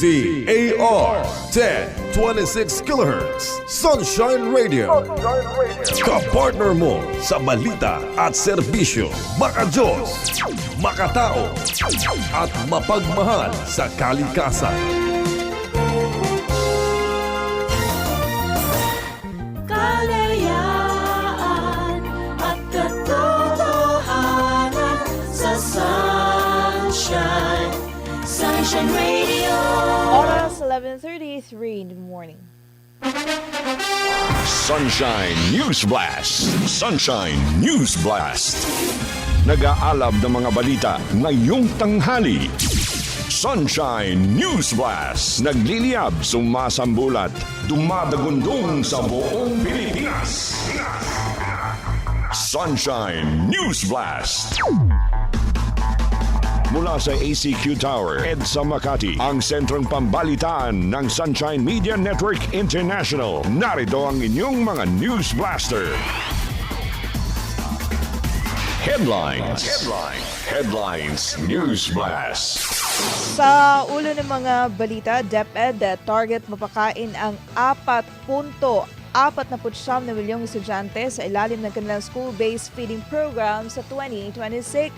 DZAR 1026 kHz Sunshine Radio Kapartner mo sa balita at serbisyo Makajos, makatao at mapagmahal sa kalikasan kalayaan at katotohanan sa sunshine. Sunshine Radio. Oras 11.33 in the morning. Sunshine News Blast. Sunshine News Blast. Nag-aalab ng mga balita ngayong tanghali. Sunshine News Blast. Nagliliyab, sumasambulat, dumadagundong sa buong Pilipinas. Sunshine News Blast. Mula sa ACQ Tower, EDSA Makati, ang sentrong pambalitaan ng Sunshine Media Network International. Narito ang inyong mga News Blaster. Headlines. Headlines. Headlines News Blast. Sa ulo ng mga balita, DepEd target mapakain ang 4.49 na milyong estudyante sa ilalim ng kanilang school-based feeding program sa 2026.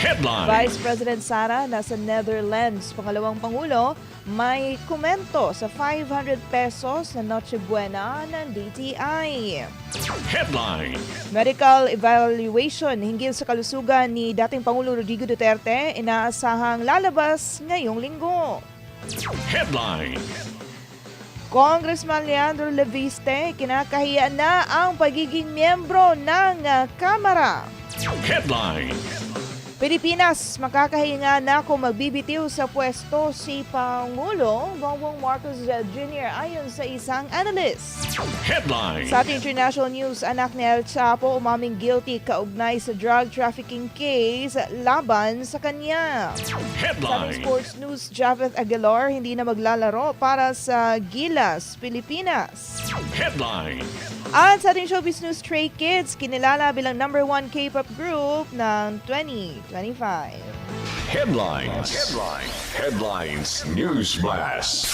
Headlines. Vice President Sara nasa Netherlands, pangalawang pangulo, may komento sa 500 pesos na Noche Buena ng DTI. Headline. Medical evaluation hinggil sa kalusugan ni dating Pangulo Rodrigo Duterte inaasahang lalabas ngayong linggo. Headline. Congressman Leandro Leviste, kinakahiya na ang pagiging miyembro ng ah, Kamara. Headline. Pilipinas, makakahinga na kung magbibitiw sa pwesto si Pangulo Bongbong Marcos Jr. ayon sa isang analyst. Headline. Sa ating international news, anak ni El Chapo umaming guilty kaugnay sa drug trafficking case laban sa kanya. Sa Headline. sports news, Javeth Aguilar hindi na maglalaro para sa Gilas, Pilipinas. Headline. At sa ating showbiz news, Stray Kids, kinilala bilang number one K-pop group ng 2025. Headlines. Headlines. Headlines News Blast.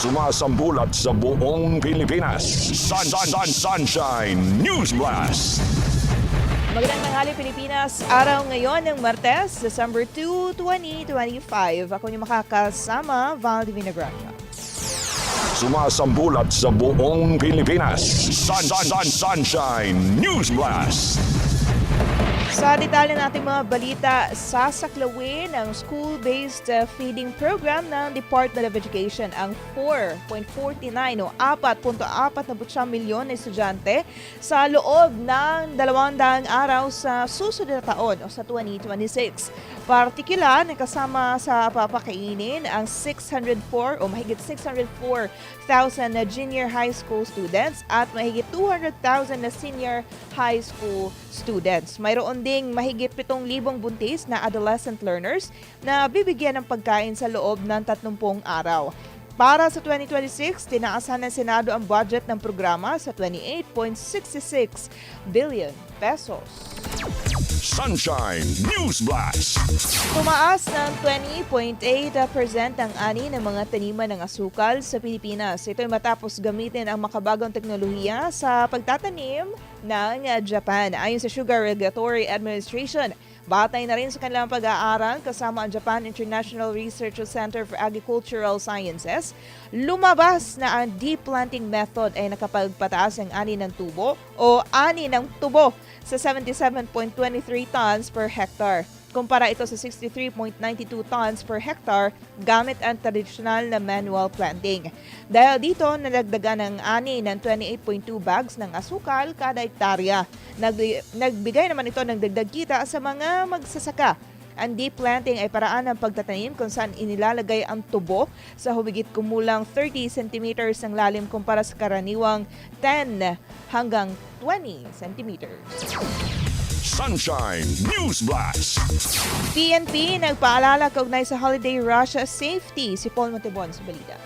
Sumasambulat sa buong Pilipinas. Sun, sun, sun, Sunshine News Blast. Magandang tanghali Pilipinas, araw ngayon ng Martes, December 2, 2025. Ako yung makakasama, Val Divina Gracia. Sumasambulat sa buong Pilipinas. Sun, sun, sun, Sunshine News Blast. Sa detalye nating mga balita, sasaklawin ang school-based uh, feeding program ng Department of Education ang 4.49 o 4.49 milyon na estudyante sa loob ng 200 araw sa susunod na taon o sa 2026. Partikular na kasama sa papakainin ang 604 o mahigit 604,000 na junior high school students at mahigit 200,000 na senior high school students. Mayroon ding mahigit 7,000 buntis na adolescent learners na bibigyan ng pagkain sa loob ng 30 araw. Para sa 2026, tinaasan ng Senado ang budget ng programa sa 28.66 billion pesos. Sunshine News Blast. Tumaas ng 20.8% ang ani ng mga taniman ng asukal sa Pilipinas. Ito ay matapos gamitin ang makabagong teknolohiya sa pagtatanim ng Japan. Ayon sa Sugar Regulatory Administration, batay na rin sa kanilang pag-aaral kasama ang Japan International Research Center for Agricultural Sciences, lumabas na ang deep planting method ay nakapagpataas ng ani ng tubo o ani ng tubo sa 77.23 tons per hectare. Kumpara ito sa 63.92 tons per hectare gamit ang tradisyonal na manual planting. Dahil dito, nalagdagan ng ani ng 28.2 bags ng asukal kada hektarya. Nag- nagbigay naman ito ng dagdag kita sa mga magsasaka. Ang deep planting ay paraan ng pagtatanim kung saan inilalagay ang tubo sa humigit kumulang 30 centimeters ng lalim kumpara sa karaniwang 10 hanggang 20 centimeters. Sunshine News Blast. PNP nagpaalala kaugnay sa holiday rush safety si Paul Montebon sa balita.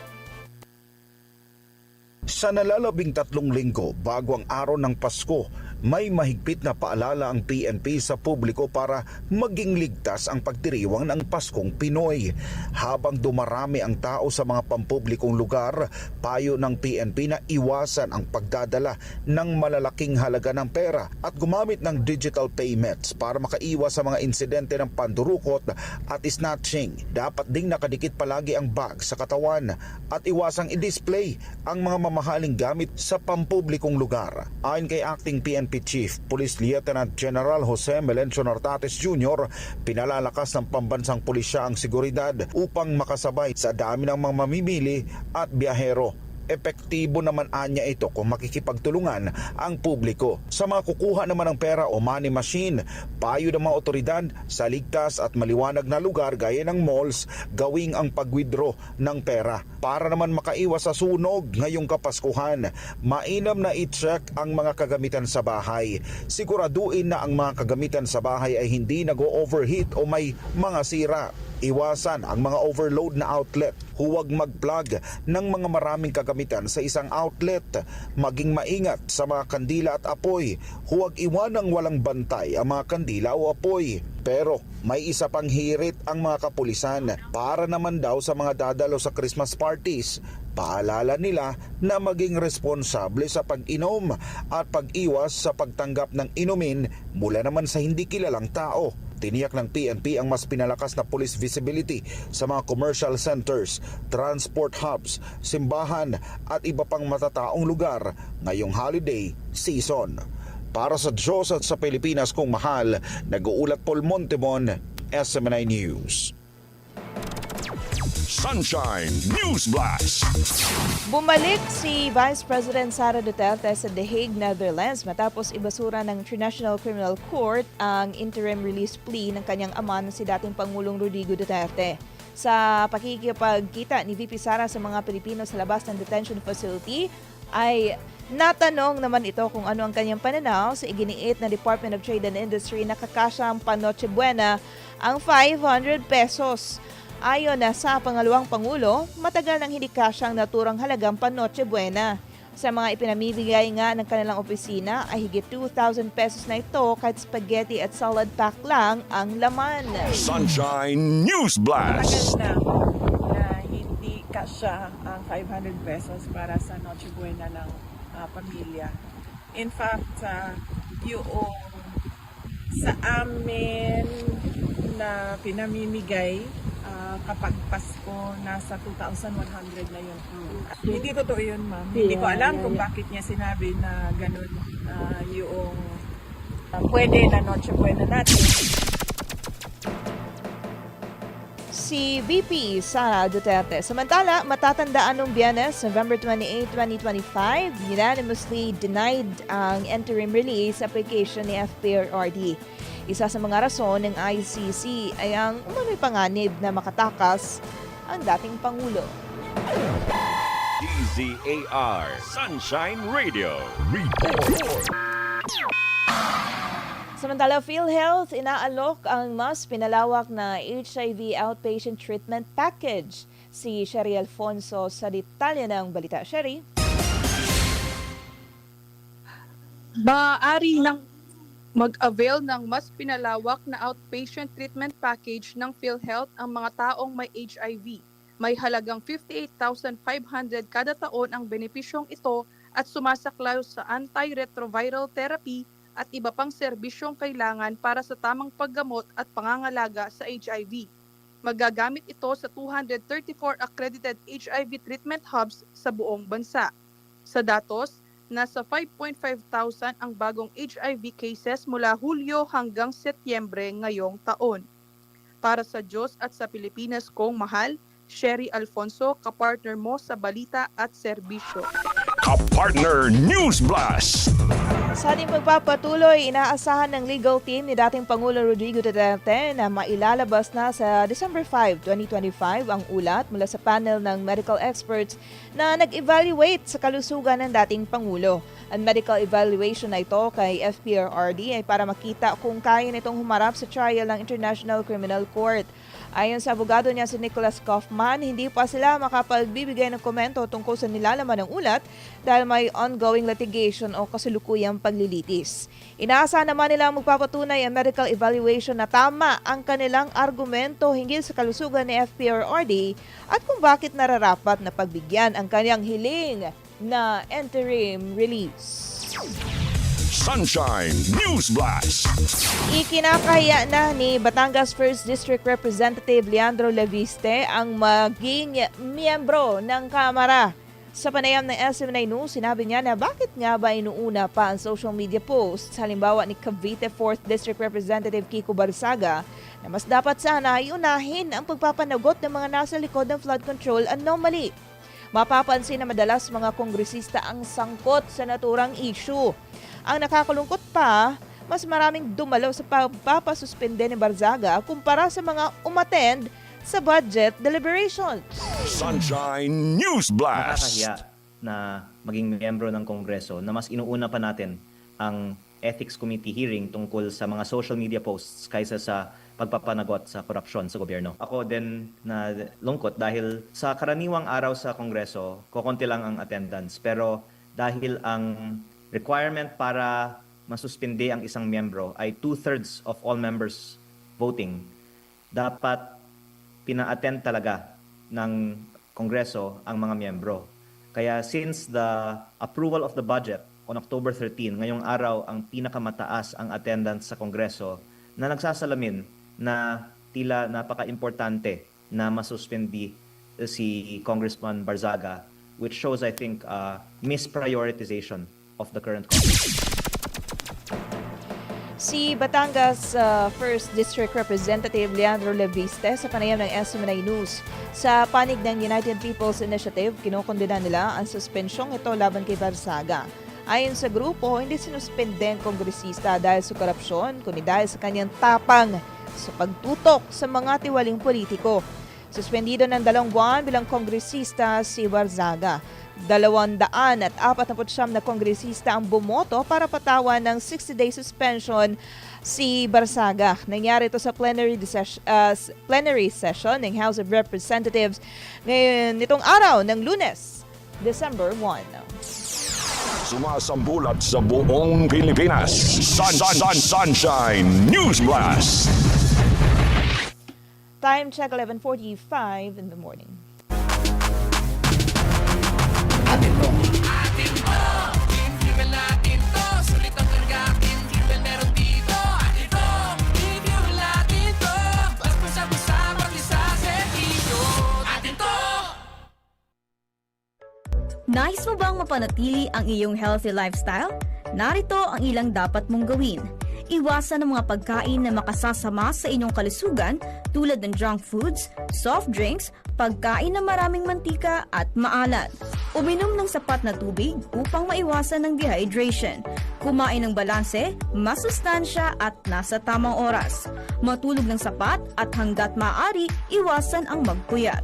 Sa nalalabing tatlong linggo bago ang araw ng Pasko, may mahigpit na paalala ang PNP sa publiko para maging ligtas ang pagdiriwang ng Paskong Pinoy. Habang dumarami ang tao sa mga pampublikong lugar, payo ng PNP na iwasan ang pagdadala ng malalaking halaga ng pera at gumamit ng digital payments para makaiwas sa mga insidente ng pandurukot at snatching. Dapat ding nakadikit palagi ang bag sa katawan at iwasang i-display ang mga mamahaling gamit sa pampublikong lugar. Ayon kay Acting PNP Chief Police Lieutenant General Jose Melencio Nartates Jr., pinalalakas ng pambansang pulisya ang seguridad upang makasabay sa dami ng mga mamimili at biyahero epektibo naman anya ito kung makikipagtulungan ang publiko. Sa mga kukuha naman ng pera o money machine, payo ng mga otoridad sa ligtas at maliwanag na lugar gaya ng malls, gawing ang pag-withdraw ng pera. Para naman makaiwas sa sunog ngayong kapaskuhan, mainam na i-check ang mga kagamitan sa bahay. Siguraduin na ang mga kagamitan sa bahay ay hindi nag-overheat o may mga sira. Iwasan ang mga overload na outlet. Huwag mag-plug ng mga maraming kagamitan sa isang outlet. Maging maingat sa mga kandila at apoy. Huwag iwanang walang bantay ang mga kandila o apoy. Pero may isa pang hirit ang mga kapulisan para naman daw sa mga dadalo sa Christmas parties. Paalala nila na maging responsable sa pag-inom at pag-iwas sa pagtanggap ng inumin mula naman sa hindi kilalang tao. Tiniyak ng PNP ang mas pinalakas na police visibility sa mga commercial centers, transport hubs, simbahan at iba pang matataong lugar ngayong holiday season. Para sa Diyos at sa Pilipinas kong mahal, nag-uulat Paul Montemon, SMNI News. Sunshine News Blast. Bumalik si Vice President Sara Duterte sa The Hague, Netherlands matapos ibasura ng International Criminal Court ang interim release plea ng kanyang ama na si dating Pangulong Rodrigo Duterte. Sa pakikipagkita ni VP Sara sa mga Pilipino sa labas ng detention facility, ay natanong naman ito kung ano ang kanyang pananaw sa iginiit na Department of Trade and Industry na kakasyang panoche buena ang 500 pesos. Ayon na sa pangalawang pangulo, matagal nang hindi kasyang naturang halagang panoche buena. Sa mga ipinamimigay nga ng kanilang opisina ay higit 2,000 pesos na ito kahit spaghetti at salad pack lang ang laman. Sunshine News Blast. Tagal na na hindi kasya ang 500 pesos para sa Noche Buena ng ah, pamilya. In fact, sa yung sa amin na pinamimigay kapag Pasko, nasa 2,100 na yun. Hindi totoo yun, ma'am. Hindi ko alam kung bakit niya sinabi na ganun ah, yung ah, pwede na Noche Buena natin. si VP Sara Duterte. Samantala, matatandaan nung biyernes, November 28, 2025, unanimously denied ang interim release application ni FPRRD. Isa sa mga rason ng ICC ay ang umano'y panganib na makatakas ang dating Pangulo. DZAR Sunshine Radio. Report. Samantala, PhilHealth inaalok ang mas pinalawak na HIV outpatient treatment package. Si Sherry Alfonso sa detalye ng balita. Sherry? maaari nang mag-avail ng mas pinalawak na outpatient treatment package ng PhilHealth ang mga taong may HIV. May halagang 58,500 kada taon ang benepisyong ito at sumasaklaw sa antiretroviral therapy at iba pang serbisyong kailangan para sa tamang paggamot at pangangalaga sa HIV. Magagamit ito sa 234 accredited HIV treatment hubs sa buong bansa. Sa datos, nasa 5.5 thousand ang bagong HIV cases mula Hulyo hanggang Setyembre ngayong taon. Para sa Diyos at sa Pilipinas kong mahal, Sherry Alfonso, kapartner mo sa balita at serbisyo. Kapartner News Blast. Sa ating pagpapatuloy, inaasahan ng legal team ni dating Pangulo Rodrigo Duterte na mailalabas na sa December 5, 2025 ang ulat mula sa panel ng medical experts na nag-evaluate sa kalusugan ng dating Pangulo. Ang medical evaluation na ito kay FPRRD ay para makita kung kaya nitong humarap sa trial ng International Criminal Court. Ayon sa abogado niya si Nicholas Kaufman, hindi pa sila makapagbibigay ng komento tungkol sa nilalaman ng ulat dahil may ongoing litigation o kasulukuyang paglilitis. Inaasahan naman nila magpapatunay ang medical evaluation na tama ang kanilang argumento hinggil sa kalusugan ni FPRRD at kung bakit nararapat na pagbigyan ang kanyang hiling na interim release. Sunshine News Blast. Ikinakahiya na ni Batangas 1st District Representative Leandro Leviste ang maging miyembro ng Kamara. Sa panayam ng SM9 News, sinabi niya na bakit nga ba inuuna pa ang social media posts halimbawa ni Cavite 4th District Representative Kiko Barsaga na mas dapat sana iunahin ang pagpapanagot ng mga nasa likod ng flood control anomaly. Mapapansin na madalas mga kongresista ang sangkot sa naturang issue. Ang nakakalungkot pa, mas maraming dumalaw sa pagpapasuspende ni Barzaga kumpara sa mga umattend sa budget deliberations. Sunshine News Blast. nakakahiya na maging miyembro ng Kongreso na mas inuuna pa natin ang Ethics Committee hearing tungkol sa mga social media posts kaysa sa pagpapanagot sa korupsyon sa gobyerno. Ako din na lungkot dahil sa karaniwang araw sa Kongreso, kokonti lang ang attendance. Pero dahil ang requirement para masuspindi ang isang miyembro ay two-thirds of all members voting, dapat pina-attend talaga ng Kongreso ang mga miyembro. Kaya since the approval of the budget on October 13, ngayong araw ang pinakamataas ang attendance sa Kongreso na nagsasalamin na tila napaka-importante na masuspendi si Congressman Barzaga which shows I think uh, misprioritization of the current Congress. Si Batangas uh, 1st District Representative Leandro Leviste sa panayam ng SMNI News. Sa panig ng United People's Initiative, kinukondena nila ang suspensyong ito laban kay Barsaga. Ayon sa grupo, hindi sinuspende ang kongresista dahil sa korupsyon, kundi dahil sa kanyang tapang sa pagtutok sa mga tiwaling politiko. Suspendido ng dalawang buwan bilang kongresista si Barzaga. Dalawang daan at apat na kongresista ang bumoto para patawan ng 60-day suspension si Barsaga. Nangyari ito sa plenary, uh, plenary session ng House of Representatives ngayon nitong araw ng lunes, December 1. Sumasambulat sa buong Pilipinas. Sun, sun, sun, Sunshine News Blast. Time check 11.45 in the morning. Nais mo bang mapanatili ang iyong healthy lifestyle? Narito ang ilang dapat mong gawin. Iwasan ang mga pagkain na makasasama sa inyong kalusugan tulad ng junk foods, soft drinks, pagkain na maraming mantika at maalat. Uminom ng sapat na tubig upang maiwasan ng dehydration. Kumain ng balanse, masustansya at nasa tamang oras. Matulog ng sapat at hanggat maaari, iwasan ang magpuyat.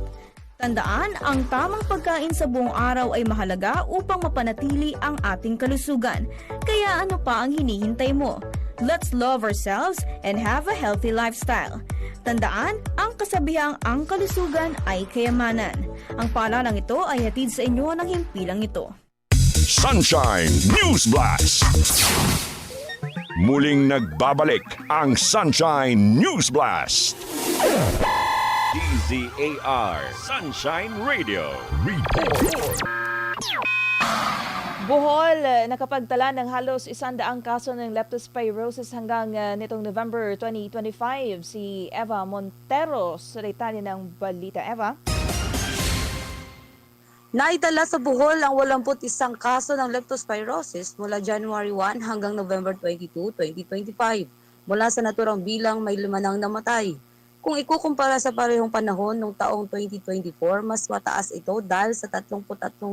Tandaan, ang tamang pagkain sa buong araw ay mahalaga upang mapanatili ang ating kalusugan. Kaya ano pa ang hinihintay mo? Let's love ourselves and have a healthy lifestyle. Tandaan, ang kasabihang ang kalusugan ay kayamanan. Ang paalalang ito ay hatid sa inyo ng himpilang ito. Sunshine News Blast. Muling nagbabalik ang Sunshine News Blast. DZAR Sunshine Radio. Report. Bohol, eh, nakapagtala ng halos isandaang kaso ng leptospirosis hanggang eh, nitong November 2025. Si Eva Montero, sa detalye ng Balita. Eva? Naitala sa Bohol ang 81 kaso ng leptospirosis mula January 1 hanggang November 22, 2025. Mula sa naturang bilang may lima namatay. Kung ikukumpara sa parehong panahon ng taong 2024, mas mataas ito dahil sa 33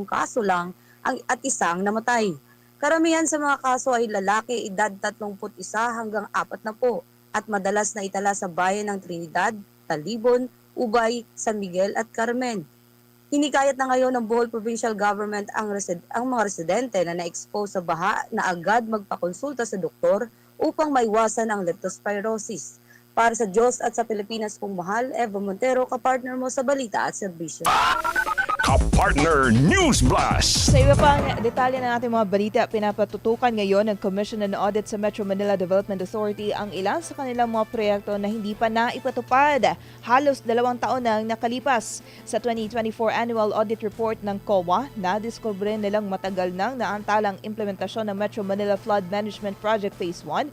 kaso lang ang at isang namatay. Karamihan sa mga kaso ay lalaki edad 31 hanggang 40 at madalas na itala sa bayan ng Trinidad, Talibon, Ubay, San Miguel at Carmen. Hinikayat na ngayon ng Bohol Provincial Government ang, resed- ang mga residente na na-expose sa baha na agad magpakonsulta sa doktor upang maiwasan ang leptospirosis. Para sa Diyos at sa Pilipinas kong mahal, Eva Montero, kapartner mo sa balita at serbisyo. Kapartner News Blast. Sa iba pang detalye ng ating mga balita, pinapatutukan ngayon ng Commission on Audit sa Metro Manila Development Authority ang ilan sa kanilang mga proyekto na hindi pa naipatupad. Halos dalawang taon nang nakalipas. Sa 2024 Annual Audit Report ng COA, nadiskubre nilang matagal nang naantalang implementasyon ng Metro Manila Flood Management Project Phase 1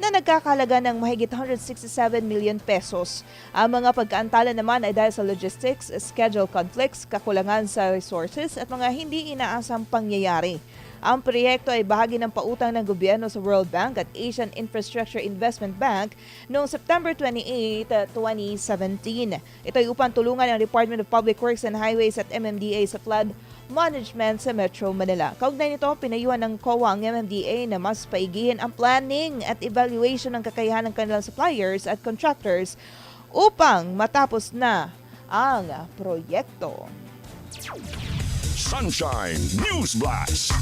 na nagkakalaga ng mahigit 167 million pesos. Ang mga pagkaantala naman ay dahil sa logistics, schedule conflicts, kakulangan sa resources at mga hindi inaasang pangyayari. Ang proyekto ay bahagi ng pautang ng gobyerno sa World Bank at Asian Infrastructure Investment Bank noong September 28, 2017. Ito ay upang tulungan ang Department of Public Works and Highways at MMDA sa flood management sa Metro Manila. Kaugnay nito, pinayuhan ng COA ang MMDA na mas paigihin ang planning at evaluation ng kakayahan ng kanilang suppliers at contractors upang matapos na ang proyekto. Sunshine News Blast.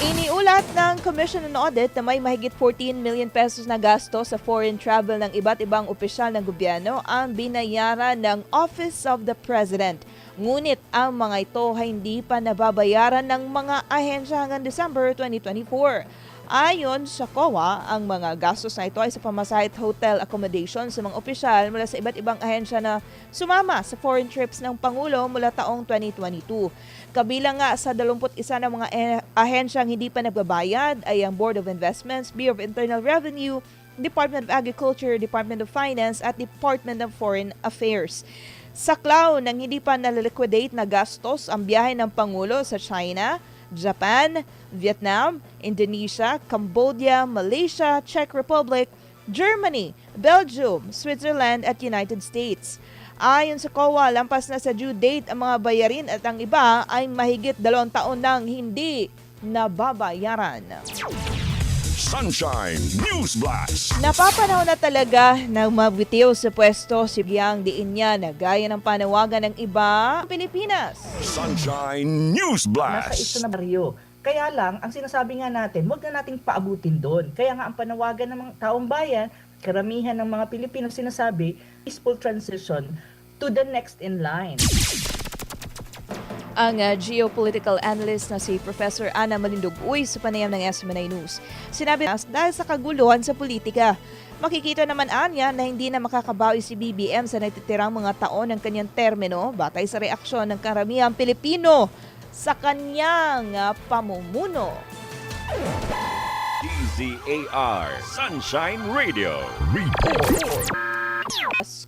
Iniulat ng Commission on Audit na may mahigit 14 million pesos na gasto sa foreign travel ng iba't ibang opisyal ng gobyerno ang binayaran ng Office of the President. Ngunit ang mga ito ay hindi pa nababayaran ng mga ahensya hanggang December 2024. Ayon sa COA, ang mga gastos na ito ay sa pamasahe hotel accommodation sa mga opisyal mula sa iba't ibang ahensya na sumama sa foreign trips ng Pangulo mula taong 2022. Kabilang nga sa 21 ng mga eh- ahensyang hindi pa nagbabayad ay ang Board of Investments, Bureau of Internal Revenue, Department of Agriculture, Department of Finance at Department of Foreign Affairs. Saklaw ng hindi pa naliliquidate na gastos ang biyahe ng Pangulo sa China, Japan, Vietnam, Indonesia, Cambodia, Malaysia, Czech Republic, Germany, Belgium, Switzerland at United States. Ayon sa COA, lampas na sa due date ang mga bayarin at ang iba ay mahigit dalawang taon nang hindi nababayaran. Sunshine News Blast. Napapanahon na talaga ng mabitiw sa pwesto si Biang Diin niya na gaya ng panawagan ng iba Pilipinas. Sunshine News nasa Blast. isa na baryo. Kaya lang, ang sinasabi nga natin, wag na nating paabutin doon. Kaya nga ang panawagan ng mga taong bayan, karamihan ng mga Pilipino sinasabi, peaceful transition to the next in line. Ang uh, geopolitical analyst na si Professor Ana Malindog Uy sa panayam ng SMNI News. Sinabi na dahil sa kaguluhan sa politika, makikita naman anya na hindi na makakabawi si BBM sa natitirang mga taon ng kanyang termino batay sa reaksyon ng karamihang Pilipino sa kanyang uh, pamumuno. DZAR Sunshine Radio.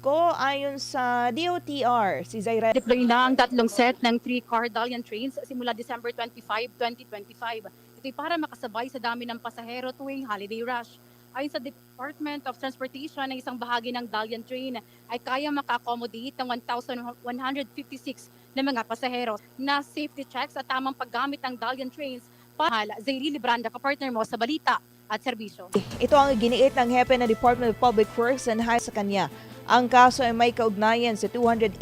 Pasko ayon sa DOTR, si Zaira Deploy na ang tatlong set ng three-car Dalian trains simula December 25, 2025. Ito'y para makasabay sa dami ng pasahero tuwing holiday rush. Ayon sa Department of Transportation, ang isang bahagi ng Dalian train ay kaya maka-accommodate ng 1,156 na mga pasahero na safety checks at tamang paggamit ng Dalian trains Pahal, Zairi Libranda, kapartner mo sa balita at serbisyo. Ito ang giniit ng hepe ng Department of Public Works and Highways sa kanya. Ang kaso ay may kaugnayan sa 289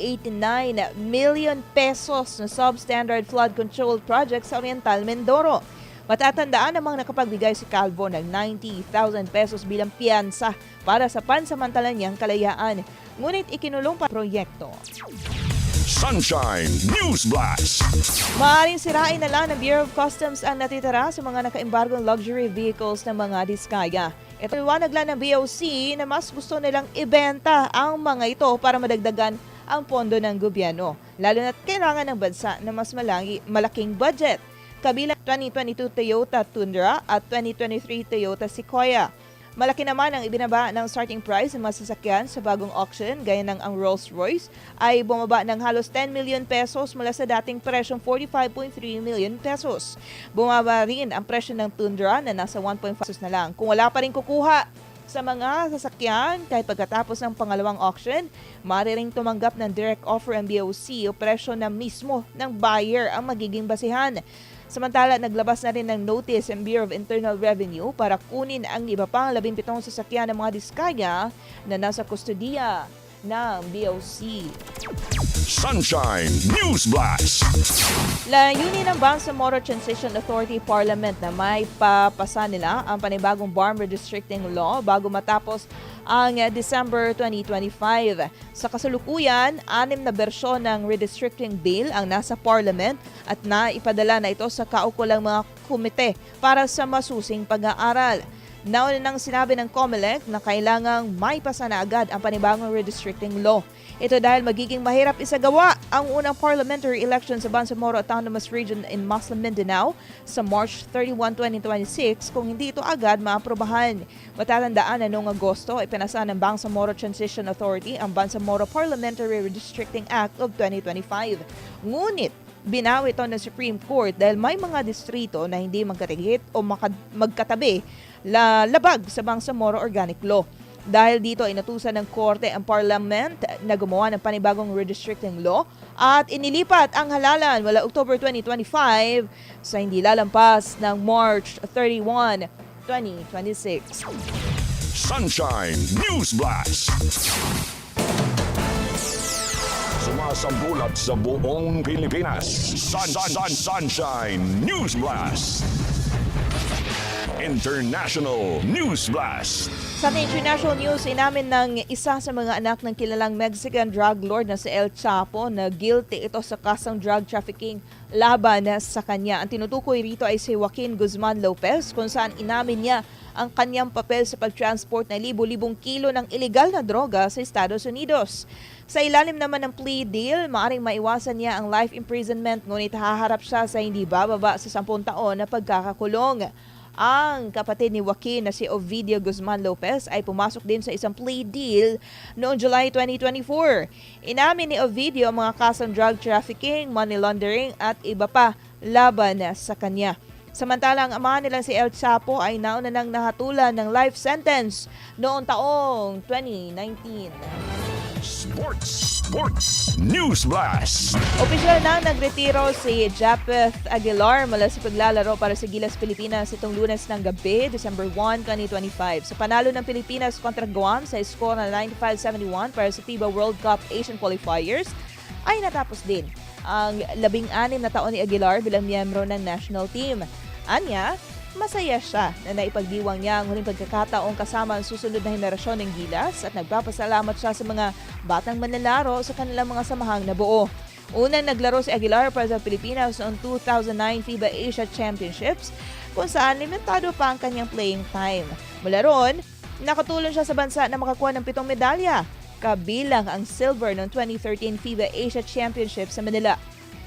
million pesos na substandard flood control project sa Oriental Mindoro. Matatandaan namang nakapagbigay si Calvo ng 90,000 pesos bilang piyansa para sa pansamantalang niyang kalayaan. Ngunit ikinulong pa proyekto. Sunshine News Blast. Maaaring sirain na lang ng Bureau of Customs ang natitira sa mga naka-embargong luxury vehicles ng mga diskaya. Ito liwanag lang ng BOC na mas gusto nilang ibenta ang mga ito para madagdagan ang pondo ng gobyerno. Lalo na't kailangan ng bansa na mas malaki, malaking budget. Kabilang 2022 Toyota Tundra at 2023 Toyota Sequoia. Malaki naman ang ibinaba ng starting price ng mga sasakyan sa bagong auction gaya ng ang Rolls-Royce ay bumaba ng halos 10 million pesos mula sa dating presyong 45.3 million pesos. Bumaba rin ang presyo ng Tundra na nasa 1.5 pesos na lang. Kung wala pa rin kukuha sa mga sasakyan kahit pagkatapos ng pangalawang auction, maaari ring tumanggap ng direct offer ang BOC o presyo na mismo ng buyer ang magiging basihan. Samantala, naglabas na rin ng notice ang Bureau of Internal Revenue para kunin ang iba pang 17 sasakyan ng mga diskaya na nasa kustodiya ng BOC. Sunshine News Blast. Layunin ng Bangsamoro Transition Authority Parliament na may papasa nila ang panibagong farm redistricting law bago matapos ang December 2025. Sa kasalukuyan, anim na bersyon ng redistricting bill ang nasa parliament at naipadala na ito sa kaukulang mga komite para sa masusing pag-aaral. Nauna nang sinabi ng COMELEC na kailangang may pasa na agad ang panibagong redistricting law. Ito dahil magiging mahirap isagawa ang unang parliamentary election sa Bangsamoro Autonomous Region in Muslim Mindanao sa March 31, 2026 kung hindi ito agad maaprobahan. Matatandaan na noong Agosto, ipinasa ng Bangsamoro Transition Authority ang Bangsamoro Parliamentary Redistricting Act of 2025. Ngunit, binawi ito ng Supreme Court dahil may mga distrito na hindi magkatigit o magkatabi la labag sa Bangsamoro Organic Law. Dahil dito ay natusan ng korte ang parliament na gumawa ng panibagong redistricting law at inilipat ang halalan mula October 2025 sa hindi lalampas ng March 31, 2026. Sunshine News Blast. Sumasambulat sa buong Pilipinas. Sun, sun, sun, Sunshine News Blast. International News Blast. Sa international news, inamin ng isa sa mga anak ng kilalang Mexican drug lord na si El Chapo na guilty ito sa kasang drug trafficking laban sa kanya. Ang tinutukoy rito ay si Joaquin Guzman Lopez kung saan inamin niya ang kanyang papel sa pagtransport na libo-libong kilo ng illegal na droga sa Estados Unidos. Sa ilalim naman ng plea deal, maaring maiwasan niya ang life imprisonment ngunit haharap siya sa hindi bababa sa 10 taon na pagkakakulong. Ang kapatid ni Joaquin na si Ovidio Guzman Lopez ay pumasok din sa isang plea deal noong July 2024. Inamin ni Ovidio ang mga kasong drug trafficking, money laundering at iba pa laban sa kanya. Samantalang ang ama nilang si El Chapo ay nauna nang nahatulan ng life sentence noong taong 2019. Sports, Sports News Blast. Opisyal na nagretiro si Japeth Aguilar mula sa paglalaro para sa Gilas Pilipinas itong lunes ng gabi, December 1, 2025. Sa panalo ng Pilipinas kontra Guam sa score na 95-71 para sa FIBA World Cup Asian Qualifiers, ay natapos din ang labing-anim na taon ni Aguilar bilang miyembro ng national team. Anya, masaya siya na naipagdiwang niya ang huling pagkakataong kasama ang susunod na henerasyon ng Gilas at nagpapasalamat siya sa mga batang manlalaro sa kanilang mga samahang nabuo. Unang naglaro si Aguilar para sa Pilipinas noong 2009 FIBA Asia Championships kung saan limitado pa ang kanyang playing time. Mula roon, nakatulong siya sa bansa na makakuha ng pitong medalya, kabilang ang silver noong 2013 FIBA Asia Championships sa Manila.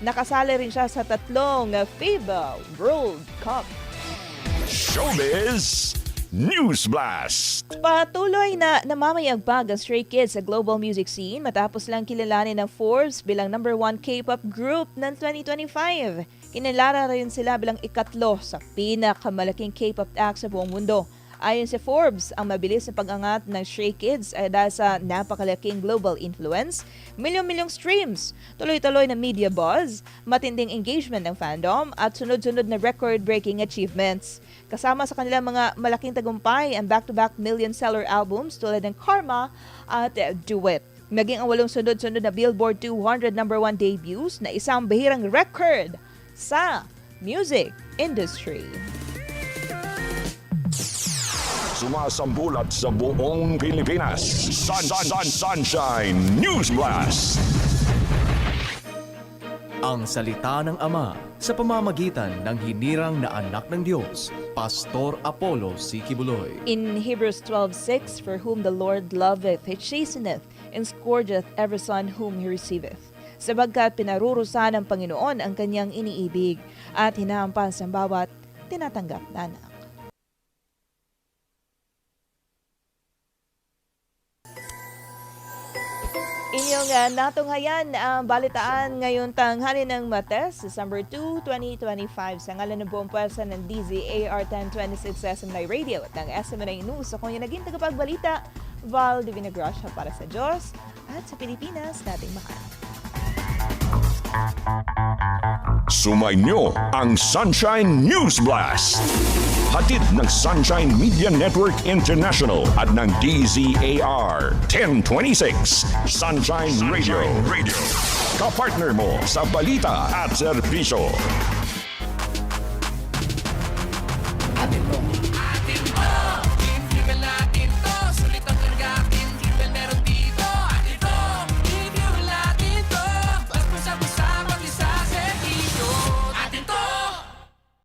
Nakasali rin siya sa tatlong FIBA World Cup. Showbiz News Blast. Patuloy na namamayagpag ang Stray Kids sa global music scene matapos lang kilalanin ng Forbes bilang number one K-pop group ng 2025. Kinilara rin sila bilang ikatlo sa pinakamalaking K-pop act sa buong mundo. Ayon sa Forbes, ang mabilis na pag-angat ng Stray Kids ay dahil sa napakalaking global influence, milyong-milyong streams, tuloy-tuloy na media buzz, matinding engagement ng fandom, at sunod-sunod na record-breaking achievements. Kasama sa kanilang mga malaking tagumpay ang back-to-back million-seller albums tulad ng Karma at Duet. Naging ang walong sunod-sunod na Billboard 200 number one debuts na isang bahirang record sa music industry. Sumasambulat sa buong Pilipinas. Sun, sun, sun, Sunshine News Blast. Ang salita ng Ama sa pamamagitan ng hinirang na anak ng Diyos, Pastor Apollo C. Kibuloy. In Hebrews 12:6, For whom the Lord loveth, he chasteneth, and scourgeth every son whom he receiveth. Sabagkat pinarurusahan ng Panginoon ang kanyang iniibig at hinahampas ang bawat tinatanggap na anak. Inyong uh, natunghayan ang balitaan ngayon tanghali ng Mates, December 2, 2025. Sa ngalan ng buong pwersa ng DZAR 1026 SMNI Radio at ng SMNI News. Ako yung naging tagapagbalita, Val Divina Gracia para sa Diyos at sa Pilipinas nating mahal. Sumainyo ang Sunshine News Blast. Hatid ng Sunshine Media Network International at ng DZAR 1026 Sunshine Radio. Radio. Kapartner mo sa balita at serbisyo.